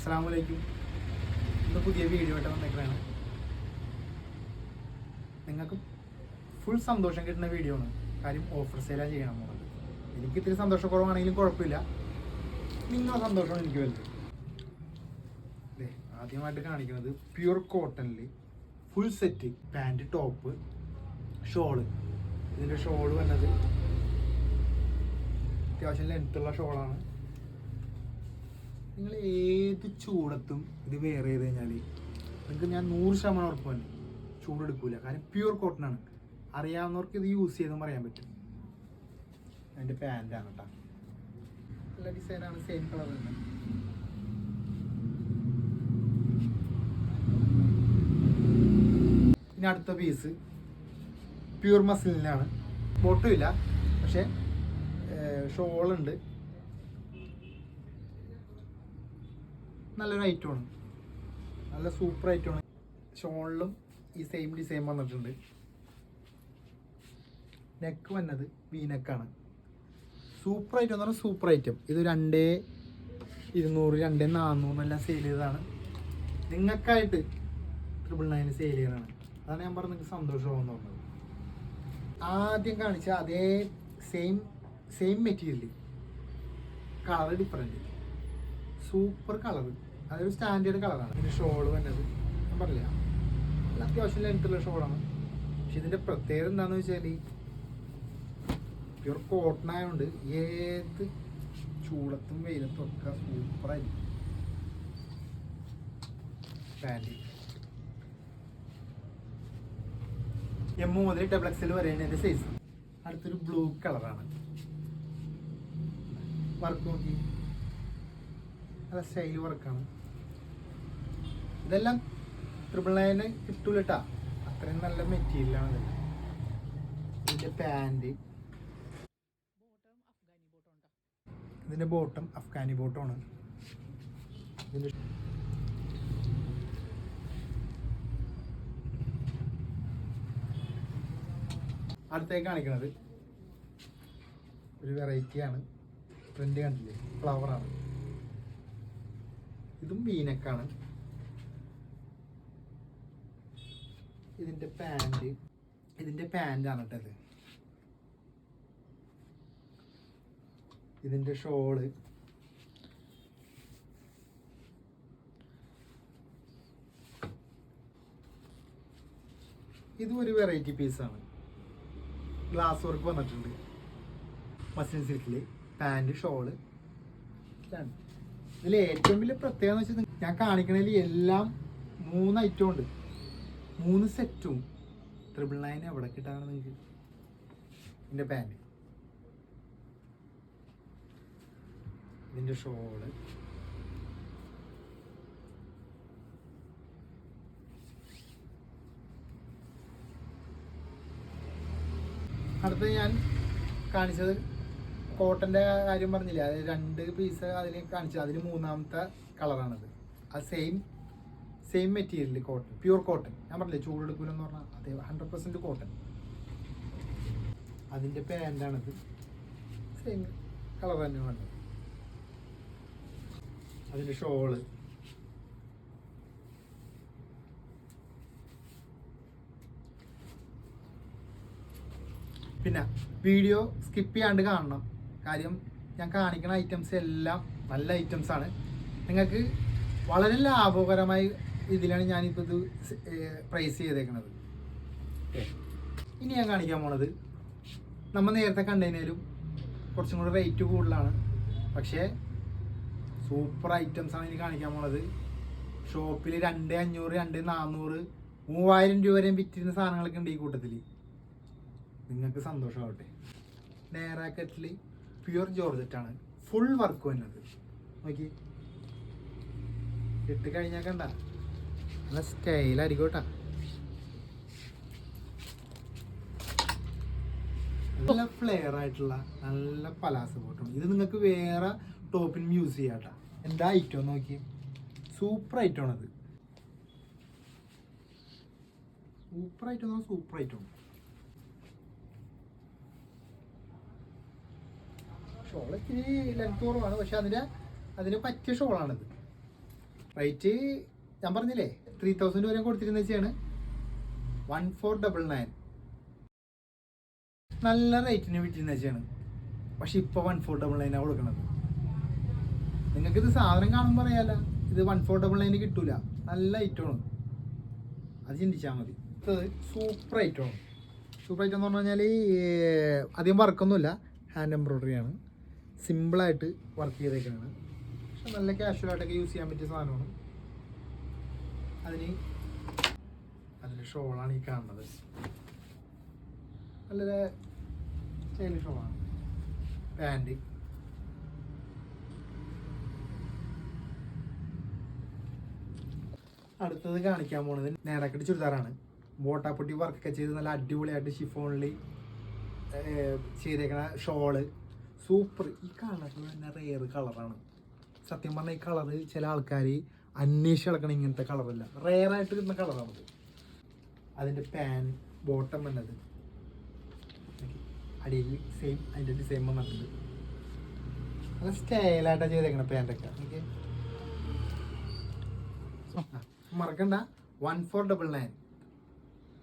അസ്സാം ഇന്ന് പുതിയ വീഡിയോ ആയിട്ട് വന്നേക്കാണ് നിങ്ങൾക്ക് ഫുൾ സന്തോഷം കിട്ടുന്ന വീഡിയോ ആണ്. കാര്യം ഓഫർ സെയിലാണ് ചെയ്യണം പോകുന്നത് എനിക്ക് ഇത്തിരി സന്തോഷക്കുറവാണെങ്കിലും കുഴപ്പമില്ല. നിങ്ങളുടെ സന്തോഷമാണ് എനിക്ക് വലുത്. അല്ലേ ആദ്യമായിട്ട് കാണിക്കുന്നത് പ്യുർ കോട്ടണിൽ full set pant top shawl ഇതിന്റെ ഷോൾ വന്നത് അത്യാവശ്യം ലെങ്ത്തുള്ള ഷോളാണ് നിങ്ങൾ ഏത് ചൂടത്തും ഇത് വെയർ ചെയ്ത് കഴിഞ്ഞാൽ നിങ്ങൾക്ക് ഞാൻ നൂറ് ശതമാനം ഉറപ്പാണ്. ചൂടെടുക്കൂല. കാരണം പ്യൂർ കോട്ടൺ ആണ്. അറിയാവുന്നവർക്ക് ഇത് യൂസ് ചെയ്തെന്ന് പറയാൻ പറ്റും. അതിന്റെ പാന്റാണ് കേട്ടോ നല്ല ഡിസൈനാണ് സെയിം കളർ തന്നെ. ഇനി അടുത്ത പീസ് പ്യൂർ മസിലിനാണ് ബോട്ടും ഇല്ല. പക്ഷേ ഷോളുണ്ട് നല്ലൊരു ഐറ്റമാണ് നല്ല സൂപ്പർ ഐറ്റമാണ് ഷോളിലും ഈ സെയിം ഡിസൈൻ വന്നിട്ടുണ്ട്. നെക്ക് വന്നത് വി നെക്കാണ് സൂപ്പർ ഐറ്റം എന്ന് പറഞ്ഞാൽ സൂപ്പർ ഐറ്റം ഇത് രണ്ടേ ഇരുന്നൂറ് രണ്ടേ നാന്നൂറിനെല്ലാം സെയിൽ ചെയ്തതാണ്. നിങ്ങൾക്കായിട്ട് ട്രിപ്പിൾ നയൻ സെയിൽ ചെയ്തതാണ് അതാണ് ഞാൻ പറഞ്ഞത് നിങ്ങൾക്ക് സന്തോഷമാകുമെന്ന് പറഞ്ഞത്. ആദ്യം കാണിച്ച അതേ same same material colour different super colour അതൊരു സ്റ്റാൻഡേർഡ് കളറാണ് ഇതിന്റെ ഷോൾ വന്നത്. ഞാൻ പറഞ്ഞില്ല? നല്ല അത്യാവശ്യം ലെങ്ത്തുള്ള ഷോളാണ് പക്ഷെ ഇതിന്റെ പ്രത്യേകത എന്താണെന്ന് വെച്ചാൽ പ്യുർ കോട്ടൺ ആയതുകൊണ്ട് ഏത് ചൂടത്തും വെയിലത്തും ഒക്കെ സൂപ്പറായിരിക്കും പാന്റ് എം മുതൽ ഡബിൾ എക്സൽ വരെയാണ് എന്റെ സൈസ് അടുത്തൊരു ബ്ലൂ കളറാണ് വർക്ക് നോക്കി. നല്ല സ്റ്റൈൽ വർക്കാണ് ഇതെല്ലാം ട്രിപ്പിൾ നയന് കിട്ടൂലട്ടാ അത്രയും നല്ല മെറ്റീരിയലാണ് ഇതെല്ലാം ഇതിന്റെ പാന്റ് ഇതിന്റെ ബോട്ടം അഫ്ഗാനി ബോട്ടമാണ് ഇതിന്റെ അടുത്തേക്ക് കാണിക്കുന്നത് ഒരു വെറൈറ്റിയാണ് പ്രിന്റ് കണ്ടില്ലേ? ഫ്ലവറാണ് ഇതും വീനക്കാണ് ഇതിന്റെ പാന്റ് ഇതിന്റെ പാന്റാണ് കേട്ടത് ഇതിന്റെ ഷോൾ. ഇതും ഒരു വെറൈറ്റി പീസാണ് ഗ്ലാസ് വർക്ക് വന്നിട്ടുണ്ട്. മസിൻ സിൽക്കിൽ പാന്റ് ഷോൾ. ഇതിൽ ഏറ്റവും വലിയ പ്രത്യേകത എന്ന് വെച്ചാൽ ഞാൻ കാണിക്കണതിൽ എല്ലാം മൂന്ന് ഐറ്റം ഉണ്ട്. മൂന്ന് സെറ്റും ട്രിപ്പിൾ നയൻ എവിടെ കിട്ടാണ് നിങ്ങൾക്ക് ഇതിന്റെ പാന്റ് ഇതിന്റെ ഷോൾ അടുത്ത് ഞാൻ കാണിച്ചത് കോട്ടന്റെ കാര്യം പറഞ്ഞില്ലേ? അത് രണ്ട് പീസ് അതിൽ കാണിച്ചത്. അതിൽ മൂന്നാമത്തെ കളറാണത് ആ same same material cotton pure cotton ഞാൻ പറഞ്ഞില്ലേ ചൂടെടുക്കൂലെന്ന് പറഞ്ഞാൽ അതെ ഹൺഡ്രഡ് പെർസെന്റ് കോട്ടൺ അതിന്റെ പാന്റാണത് സെയിം കളർ തന്നെ വേണ്ടത്. അതിന്റെ ഷോൾ പിന്നെ വീഡിയോ സ്കിപ്പ് ചെയ്യാണ്ട് കാണണം. കാര്യം ഞാൻ കാണിക്കുന്ന ഐറ്റംസ് എല്ലാം നല്ല ഐറ്റംസ് ആണ്. നിങ്ങൾക്ക് വളരെ ലാഭകരമായ ഇതിലാണ് ഞാനിപ്പോൾ ഇത് പ്രൈസ് ചെയ്തേക്കുന്നത്. ഇനി ഞാൻ കാണിക്കാൻ പോണത് നമ്മൾ നേരത്തെ കണ്ടതിനേലും കുറച്ചും കൂടെ റേറ്റ് കൂടുതലാണ്. പക്ഷേ സൂപ്പർ ഐറ്റംസ് ആണ് ഇനി കാണിക്കാൻ പോണത്. ഷോപ്പിൽ രണ്ട് അഞ്ഞൂറ് രണ്ട് നാന്നൂറ് മൂവായിരം രൂപ വരെയും വിറ്റിരുന്ന സാധനങ്ങളൊക്കെ ഉണ്ട് ഈ കൂട്ടത്തിൽ നിങ്ങൾക്ക് സന്തോഷമാവട്ടെ. നേരാക്കറ്റിൽ പ്യുർ ജോർജറ്റാണ് ഫുൾ വർക്ക് വന്നത്. നോക്കി ഇട്ട് കഴിഞ്ഞാൽ കണ്ട? നല്ല നല്ല ഫ്ലെയർ ആയിട്ടുള്ള നല്ല പലാസ ബോട്ടാണ് ഇത് നിങ്ങൾക്ക് വേറെ ടോപ്പിന് യൂസ് ചെയ്യാട്ടാ എന്താ ഐറ്റം നോക്കി സൂപ്പർ ഐറ്റം അത് super item super item shawl ഇത്തിരി ലെങ്ത് കുറവാണ് പക്ഷെ അതിന് അതിന് പറ്റിയ ഷോളാണിത്. റേറ്റ് ഞാൻ പറഞ്ഞില്ലേ? ത്രീ തൗസൻഡ് വരെ കൊടുത്തിരുന്ന വെച്ചാണ്. വൺ ഫോർ ഡബിൾ നയൻ നല്ല റേറ്റിന് വിറ്റിരുന്ന വെച്ചാണ്. പക്ഷെ ഇപ്പോൾ വൺ ഫോർ ഡബിൾ നയനാണ് കൊടുക്കുന്നത് നിങ്ങൾക്ക് ഇത് സാധനം കാണുമ്പോൾ പറയാല്ല ഇത് വൺ ഫോർ ഡബിൾ നയന് കിട്ടൂല. നല്ല ഐറ്റമാണ് അത് ചിന്തിച്ചാൽ മതി. സൂപ്പർ ഐറ്റമാണ് സൂപ്പർ ഐറ്റം എന്ന് പറഞ്ഞു കഴിഞ്ഞാൽ അധികം വർക്കൊന്നുമില്ല ഹാൻഡ് എംബ്രോയിഡറി ആണ്. സിമ്പിളായിട്ട് വർക്ക് ചെയ്തേക്കുന്നതാണ് പക്ഷെ നല്ല കാഷ്വലായിട്ടൊക്കെ യൂസ് ചെയ്യാൻ പറ്റിയ സാധനമാണ്. അതിന് അതിന്റെ ഷോളാണ് ഈ കാണുന്നത്. നല്ല സ്റ്റൈലിഷ് ഷോളാണ്. പാന്റ്. അടുത്തത് കാണിക്കാൻ പോണത് നേരക്കടി ചുരിദാറാണ്. ബോട്ടാപ്പൊട്ടി വർക്കൊക്കെ ചെയ്ത് നല്ല അടിപൊളിയായിട്ട് ഷിഫോണിൽ ചെയ്തേക്കണ ഷോൾ. സൂപ്പർ. ഈ കളർ തന്നെ റെയർ കളറാണ് സത്യം പറഞ്ഞാൽ ഈ കളറ് ചില ആൾക്കാർ അന്വേഷിച്ച് കിടക്കണ ഇങ്ങനത്തെ കളറല്ല. റെയർ ആയിട്ട് കിട്ടുന്ന കളറാണത് അതിന്റെ പാൻ ബോട്ടം വന്നത് അടിയിൽ സെയിം അതിന്റെ ഡിസൈൻ വന്നിട്ടുണ്ട് നല്ല സ്റ്റൈലായിട്ടാണ് ചെയ്തേക്കണ പാന്റൊക്കെ ഓക്കെ മറക്കണ്ട. വൺ ഫോർ ഡബിൾ നയൻ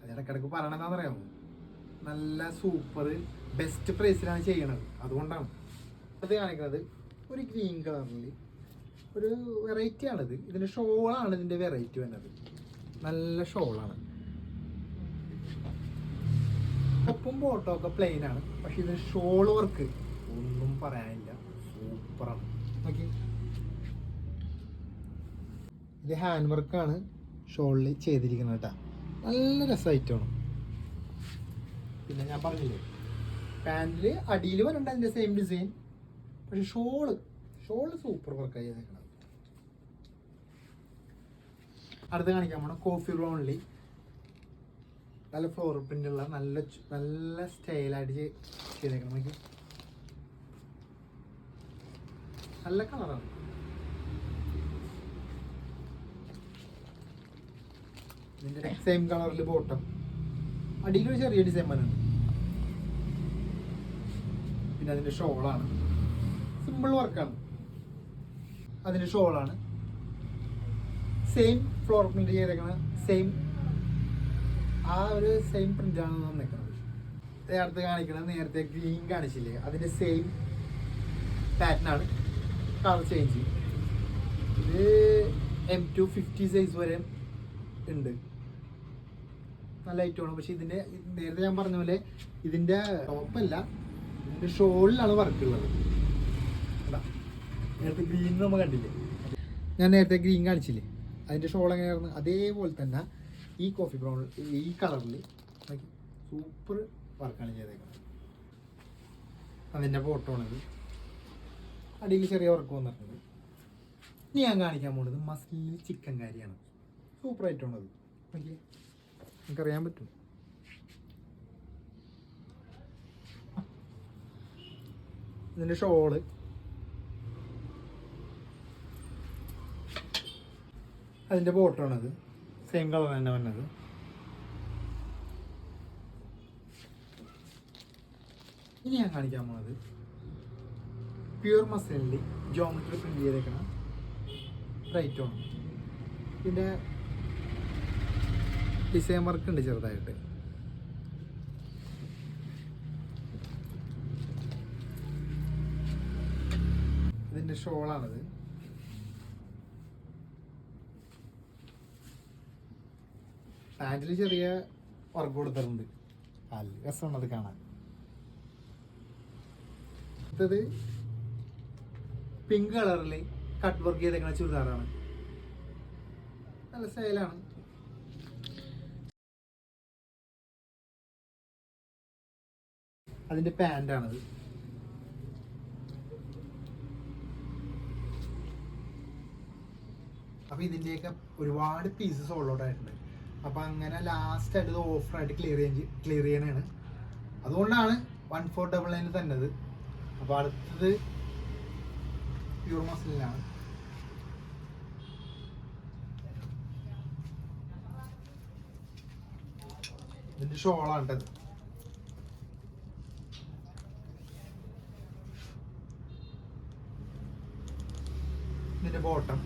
അത് ഇടക്കിടക്ക് പറയണതാണെന്നറിയാമോ നല്ല സൂപ്പർ ബെസ്റ്റ് പ്രൈസിലാണ് ചെയ്യണത്. അതുകൊണ്ടാണ്. അത് കാണിക്കുന്നത് ഒരു ഗ്രീൻ കളറിൽ ഒരു വെറൈറ്റി ആണിത്. ഇതിന്റെ ഷോളാണ് ഇതിന്റെ വെറൈറ്റി വരുന്നത്. നല്ല ഷോളാണ്. ഒപ്പം ബോട്ടോ ഒക്കെ പ്ലെയിൻ ആണ്. പക്ഷെ ഇതിന് ഷോൾ വർക്ക് ഒന്നും പറയാനില്ല. സൂപ്പറാണ് ഓക്കെ ഇത് ഹാൻഡ് വർക്കാണ് ഷോളിൽ ചെയ്തിരിക്കുന്നത് കേട്ടോ നല്ല രസമായിട്ടാണ് പിന്നെ ഞാൻ പറഞ്ഞില്ലേ പാന്റിൽ അടിയിൽ വരണ്ട അതിന്റെ സെയിം ഡിസൈൻ പക്ഷെ ഷോൾ ഷോൾ സൂപ്പർ വർക്കായി ചെയ്തേക്കണം അടുത്ത് കാണിക്കാൻ പോണ കോഫി ബ്രൗണിൽ നല്ല ഫ്ലോർ പ്രിന്റ് ഉള്ള നല്ല നല്ല സ്റ്റൈലായിട്ട് ചെയ്തേക്കണം. നോക്കി നല്ല കളറാണ് ഇതിന്റെ സെയിം കളറിൽ ബോട്ടം അടിയിൽ ഒരു ചെറിയ ഡിസൈൻ വരുന്നുണ്ട് പിന്നെ അതിന്റെ ഷോളാണ് സിമ്പിൾ വർക്കാണ് അതിന്റെ ഷോളാണ് സെയിം ഫ്ലോർ പ്രിന്റ് ചെയ്തേക്കണ സെയിം ആ ഒരു സെയിം പ്രിന്റ് ആണ് വന്നേക്കുന്നത് നേരത്തെ കാണിക്കുന്നത് നേരത്തെ ഗ്രീൻ കാണിച്ചില്ലേ? അതിന്റെ സെയിം പാറ്റേൺ ആണ് കളർ ചേഞ്ച് ഇത് എം ടു ഫിഫ്റ്റി സൈസ് വരെ ഉണ്ട്. നല്ല ഐറ്റമാണ് പക്ഷെ ഇതിന്റെ നേരത്തെ ഞാൻ പറഞ്ഞ പോലെ ഇതിന്റെ ടോപ്പല്ല ഇതിന്റെ ഷോളിലാണ് വർക്ക് ഉള്ളത്? നേരത്തെ ഗ്രീൻ നമ്മൾ കണ്ടില്ലേ? ഞാൻ നേരത്തെ ഗ്രീൻ കാണിച്ചില്ലേ? അതിന്റെ ഷോൾ എങ്ങനെയായിരുന്നു? അതേപോലെ തന്നെ ഈ കോഫി ബ്രൗൺ ഈ കളറിൽ സൂപ്പർ വർക്കാണ് ചെയ്തേക്കുന്നത്. അതിന്റെ ഫോട്ടോ ആണിത് അടിയിൽ ചെറിയ വർക്ക് വന്നിട്ടുണ്ട്. ഇനി ഞാൻ കാണിക്കാൻ പോകുന്നത് മസ്ലിൻ ചിക്കൻ കാരിയാണ് സൂപ്പർ ഓക്കെ നമുക്കറിയാൻ പറ്റും. ഇതിന്റെ ഷോൾ അതിന്റെ ബോട്ടാണത്. സെയിം കളർ തന്നെ വന്നത്. ഇനി ഞാൻ കാണിക്കാൻ പോണത് പ്യൂർ മസലിന്റെ ജോമെട്രി പ്രിന്റ് ചെയ്തേക്കണ റൈറ്റ് ആണ്. പിന്നെ ഡിസൈൻ വർക്ക് ഉണ്ട് ചെറുതായിട്ട്. ഇതിന്റെ ഷോളാണത് പാന്റിൽ ചെറിയ വർക്ക് കൊടുത്തിട്ടുണ്ട്. നല്ല രസമാണ് അത് കാണാൻ. അടുത്തത് പിങ്ക് കളറിൽ കട്ട് വർക്ക് ചെയ്തേക്കുന്ന ചുരിദാറാണ്. നല്ല സ്റ്റൈലാണ് അതിന്റെ പാന്റാണത് അപ്പൊ ഇതിന്റെയൊക്കെ ഒരുപാട് പീസസ് ഓൾഔട്ട് ആയിട്ടുണ്ട്. അപ്പൊ അങ്ങനെ ലാസ്റ്റ് ആയിട്ട് ഓഫർ ആയിട്ട് ക്ലിയർ ചെയ്യാൻ ക്ലിയർ ചെയ്യണതാണ് അതുകൊണ്ടാണ് വൺ ഫോർ ഡബിൾ നയൻ തന്നത്. അപ്പൊ അടുത്തത് പ്യൂർ മസിലാണ് ഇതിന്റെ ഷോളാണ് ഇതിന്റെ ബോട്ടം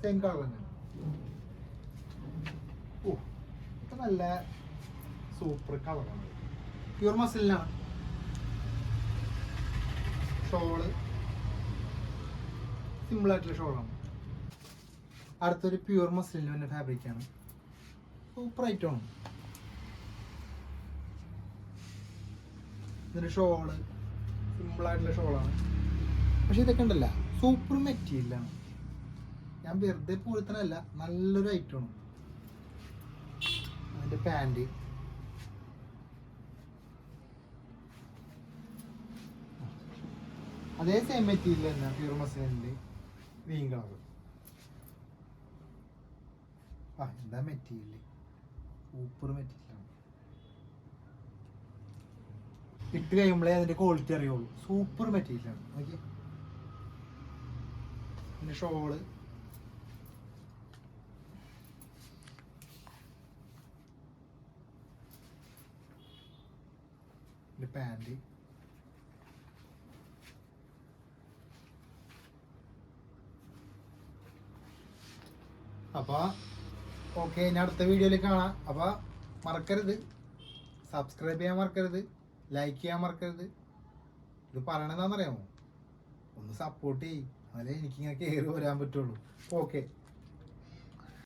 സെയിം കളർ തന്നെയാണ് ഓ ഇത് നല്ല സൂപ്പർ കളറാണ് പ്യൂർ മസിലിനാണ് ഷോൾ സിമ്പിൾ ആയിട്ടുള്ള ഷോളാണ് അടുത്തൊരു പ്യൂർ മസിലിന് തന്നെ ഫാബ്രിക്കാണ് സൂപ്പർ ഐറ്റമാണ് ഇതിന്റെ ഷോൾ സിമ്പിൾ ആയിട്ടുള്ള ഷോളാണ് പക്ഷെ ഇതൊക്കെ ഉണ്ടല്ല സൂപ്പർ മെറ്റീരിയലാണ് ഞാൻ വെറുതെ പൂരത്തിനല്ല നല്ലൊരു ഐറ്റമാണ് അതിന്റെ പാന്റ് അതേ സെയിം മെറ്റീരിയൽ തന്നെ പ്യൂർ മസിലിന്റെ ഗ്രീൻ കളർ ആ എന്താ മെറ്റീരിയൽ സൂപ്പർ മെറ്റീരിയലാണ് ഇട്ട് കഴിയുമ്പോഴേ അതിന്റെ ക്വാളിറ്റി അറിയുള്ളൂ. സൂപ്പർ മെറ്റീരിയലാണ് ഓക്കെ പിന്നെ ഷോൾ. പിന്നെ പാന്റ് അപ്പോൾ ഓക്കെ ഇനി അടുത്ത വീഡിയോയിൽ കാണാം. അപ്പോൾ മറക്കരുത്. സബ്സ്ക്രൈബ് ചെയ്യാൻ മറക്കരുത്. ലൈക്ക് ചെയ്യാൻ മറക്കരുത്. ഇത് പറയണതാണെന്നറിയാമോ ഒന്ന് സപ്പോർട്ട് ചെയ്യും. എന്നാലേ എനിക്കിങ്ങനെ കയറി വരാൻ പറ്റുള്ളൂ. ഓക്കെ